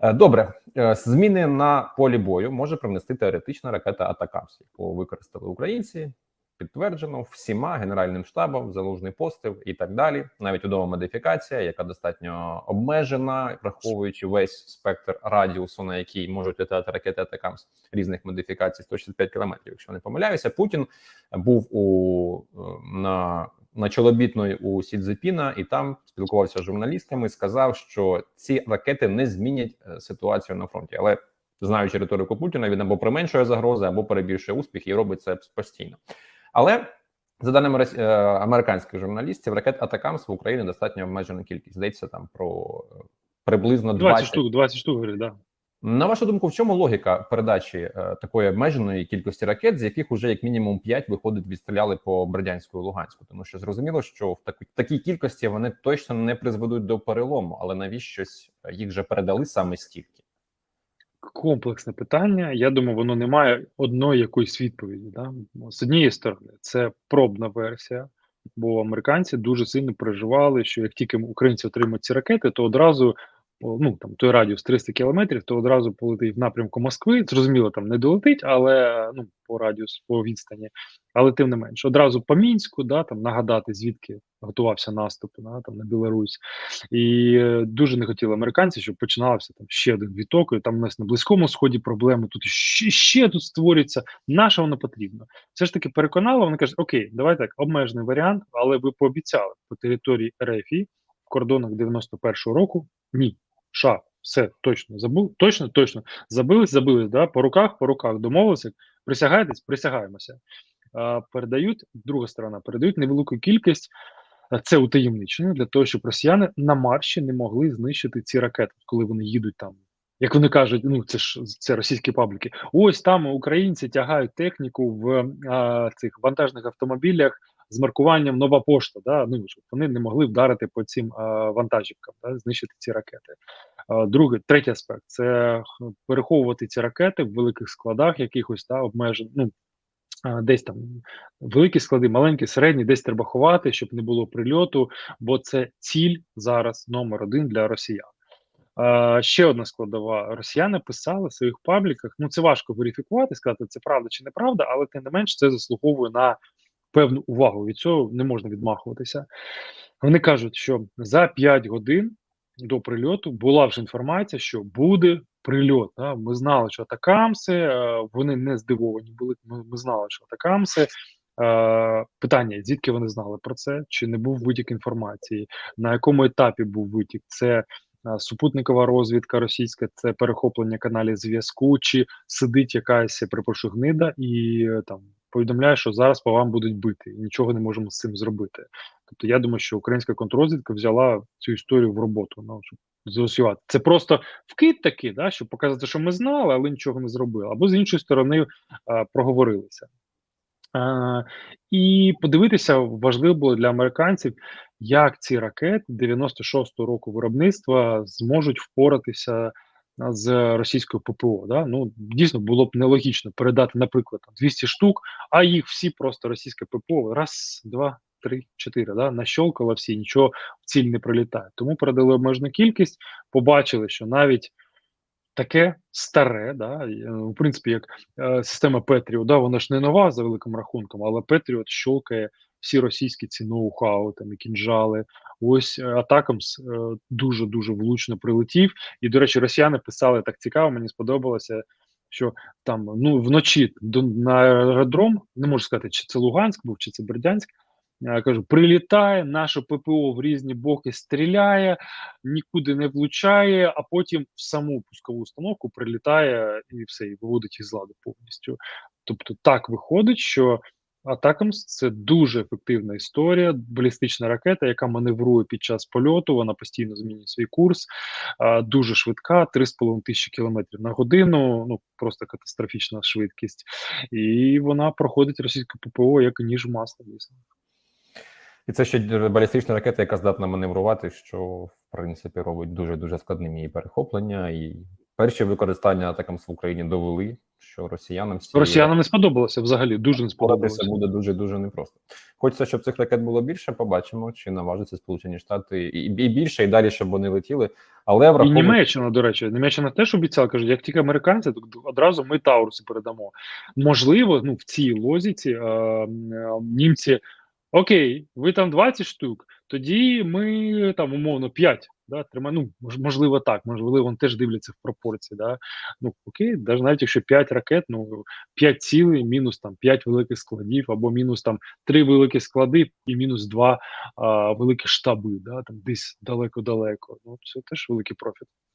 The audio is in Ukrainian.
Е, Добре, Е, зміни на полі бою може привнести теоретична ракета Атакамс, яку використали українці. Підтверджено всіма генеральним штабом, залужний постив і так далі. Навіть удова модифікація, яка достатньо обмежена, враховуючи весь спектр радіусу, на який можуть літати ракети Атакамс різних модифікацій 165 кілометрів. Якщо не помиляюся, Путін був у е, на, на чолобітної у Сідзепіна і там спілкувався з журналістами. Сказав, що ці ракети не змінять е, ситуацію на фронті, але знаючи риторику Путіна, він або применшує загрози, або перебільшує успіх і робить це постійно. Але за даними е, американських журналістів, ракет Атакамс в Україні достатньо обмежена кількість. Здається, там про е, приблизно 20 20 штук, 20 штук, говорить, да. На вашу думку, в чому логіка передачі е, такої обмеженої кількості ракет, з яких уже як мінімум 5 виходить, відстріляли по Бердянську і Луганську? Тому що зрозуміло, що в таку- такій кількості вони точно не призведуть до перелому, але навіщось е, їх вже передали саме стільки. Комплексне питання. Я думаю, воно не має одної якоїсь відповіді. Да? З однієї сторони, це пробна версія, бо американці дуже сильно переживали, що як тільки українці отримають ці ракети, то одразу ну там той радіус 300 кілометрів, то одразу полетить в напрямку Москви. Зрозуміло, там не долетить, але ну по радіусу, по відстані, але тим не менш, одразу по мінську, да там нагадати звідки готувався наступ да, там на Білорусь, і е, дуже не хотіли американці, щоб починався там ще один віток. І там у нас на близькому сході проблеми. Тут ще, ще тут створюється. Наше воно потрібно. Все ж таки переконало. Вони кажуть, окей, давай так, обмежений варіант, але ви пообіцяли по території РФ в кордонах 91-го року. Ні, США, все точно забув, точно, точно забились, забились. Да, по руках, по руках домовилися. Присягаєтесь, присягаємося. Передають друга сторона, передають невелику кількість. Це утаємничено для того, щоб росіяни на марші не могли знищити ці ракети, коли вони їдуть там. Як вони кажуть, ну це ж це російські пабліки. Ось там українці тягають техніку в а, цих вантажних автомобілях з маркуванням нова пошта. Да? Ну вони не могли вдарити по цим вантажівкам, да? знищити ці ракети. А, другий, третій аспект це переховувати ці ракети в великих складах, якихось да, обмежень. Ну десь там великі склади, маленькі, середні, десь треба ховати, щоб не було прильоту, бо це ціль зараз номер один для росіян. А, ще одна складова: росіяни писали в своїх пабліках. Ну це важко верифікувати, сказати, це правда чи неправда, але тим не менш це заслуговує на певну увагу. Від цього не можна відмахуватися. Вони кажуть, що за 5 годин до прильоту була вже інформація, що буде прильот. Да? Ми знали, що атакамси, е, вони не здивовані були. Ми, ми знали, що атакамси. Е, питання: звідки вони знали про це? Чи не був витік інформації? На якому етапі був витік? Це е, супутникова розвідка російська, це перехоплення каналів зв'язку, чи сидить якась перепрошую гнида і там повідомляє, що зараз по вам будуть бити, і нічого не можемо з цим зробити. Тобто я думаю, що українська контррозвідка взяла цю історію в роботу. Ну щоб зосювати. Це просто вкид такий, да, щоб показати, що ми знали, але нічого не зробили. Або з іншої сторони е, проговорилися. Е, і подивитися важливо було для американців, як ці ракети 96-го року виробництва зможуть впоратися а, з російською ППО. Да? Ну дійсно було б нелогічно передати, наприклад, 200 штук, а їх всі просто російське ППО раз, два, три, чотири. Да? Нащолкало всі, нічого в ціль не прилітає. Тому передали обмежену кількість, побачили, що навіть таке старе, да, е, в принципі, як е, система Patriot, да, вона ж не нова за великим рахунком, але Patriot щолкає всі російські ці ноу-хау, там і кінжали. Ось е, Атакамс е, дуже дуже влучно прилетів. І, до речі, росіяни писали так цікаво, мені сподобалося. Що там ну вночі до на аеродром, не можу сказати, чи це Луганськ був, чи це Бердянськ. Я кажу, прилітає, наше ППО в різні боки стріляє, нікуди не влучає, а потім в саму пускову установку прилітає і все, і виводить їх з ладу повністю. Тобто, так виходить, що Атакамс це дуже ефективна історія, балістична ракета, яка маневрує під час польоту. Вона постійно змінює свій курс, дуже швидка, 3,5 тисячі кілометрів на годину. Ну просто катастрофічна швидкість, і вона проходить російське ППО як ніж масло. Дійсно. І це ще балістична ракета, яка здатна маневрувати, що в принципі робить дуже дуже складним її перехоплення. І перші використання атакамс в Україні довели що росіянам ці Росіянам не сподобалося взагалі, дуже не сподобалося. буде дуже дуже непросто. Хочеться, щоб цих ракет було більше. Побачимо, чи наважаться Сполучені Штати і, і більше, і далі, щоб вони летіли. Але І Німеччина, до речі, Німеччина теж обіцяла, кажуть, як тільки американці, то одразу ми Тауруси передамо. Можливо, ну в цій лозіці е, е, німці, окей, ви там 20 штук, тоді ми там умовно 5. Да, трима, ну, можливо, так, можливо, вони теж дивляться в пропорції. Да? Ну, окей, навіть, якщо 5 ракет, ну 5 цілей, мінус там 5 великих складів, або мінус там 3 великі склади і мінус 2 а, великі штаби, да, там десь далеко-далеко. Ну, це теж великий профіт.